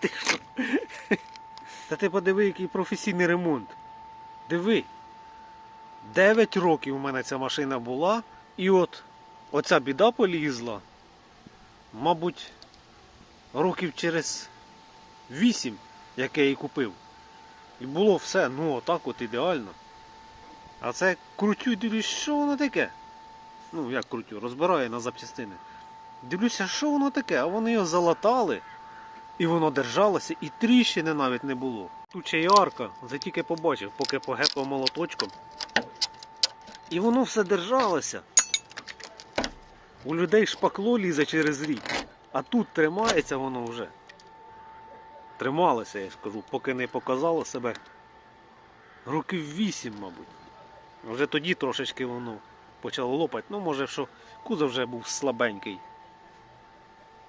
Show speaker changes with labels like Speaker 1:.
Speaker 1: Ти що? Та ти подиви, який професійний ремонт. Диви. 9 років у мене ця машина була, і от оця біда полізла. Мабуть, років через 8, як я її купив. І було все, ну отак от ідеально. А це крутю, дивлюсь, що воно таке? Ну, як крутю, розбираю на запчастини. Дивлюся, що воно таке, а вони його залатали, і воно держалося, і тріщини навіть не було. Тут ще й арка, це тільки побачив, поки погепав молоточком. І воно все держалося. У людей шпакло лізе через рік, а тут тримається воно вже. Трималося, я скажу, поки не показало себе. Років вісім, мабуть. Вже тоді трошечки воно почало лопати. Ну, може, що кузов вже був слабенький.